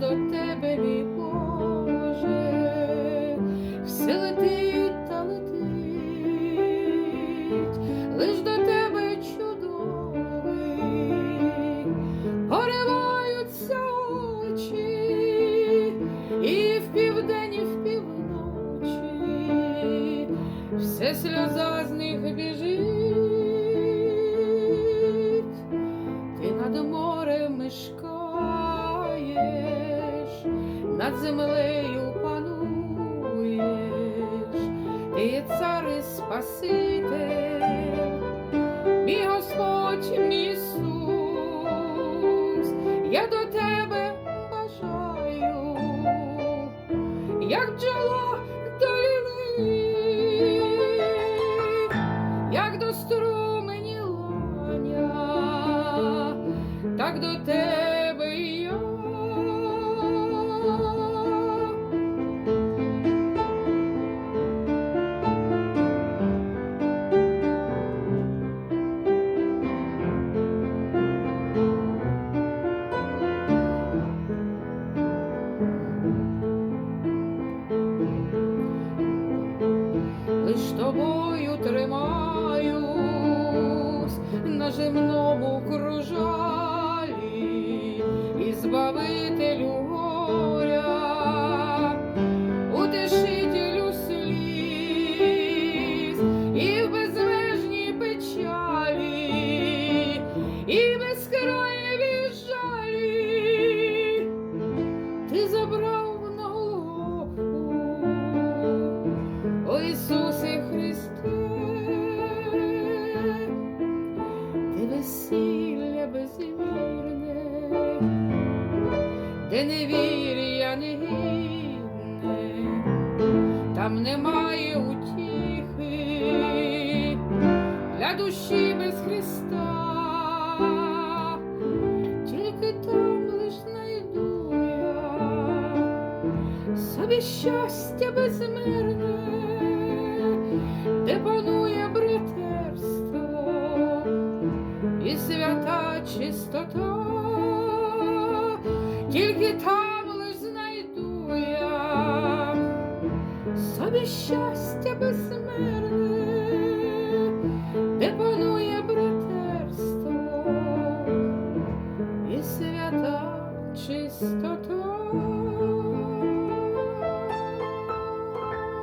до тебе, мій Боже, все летить та летить, лиш до тебе чудовий, пориваються очі, і в південь, і в півночі, все сльоза з них над землею пануєш, ти є цар і спаситель, мій Господь, мій Ісус, я до тебе бажаю, як бджола до ліни, як до струмені ланя, так до тебе лиш тобою тримаюсь на земному кружалі. І збавителю де невір'я не гідне, там немає утіхи. Для душі без Христа, тільки там лиш знайду я собі щастя безмирне, де панує братерство і свята чистота, тільки там знайду я собі щастя безсмерне, де панує братерство і свята чистота.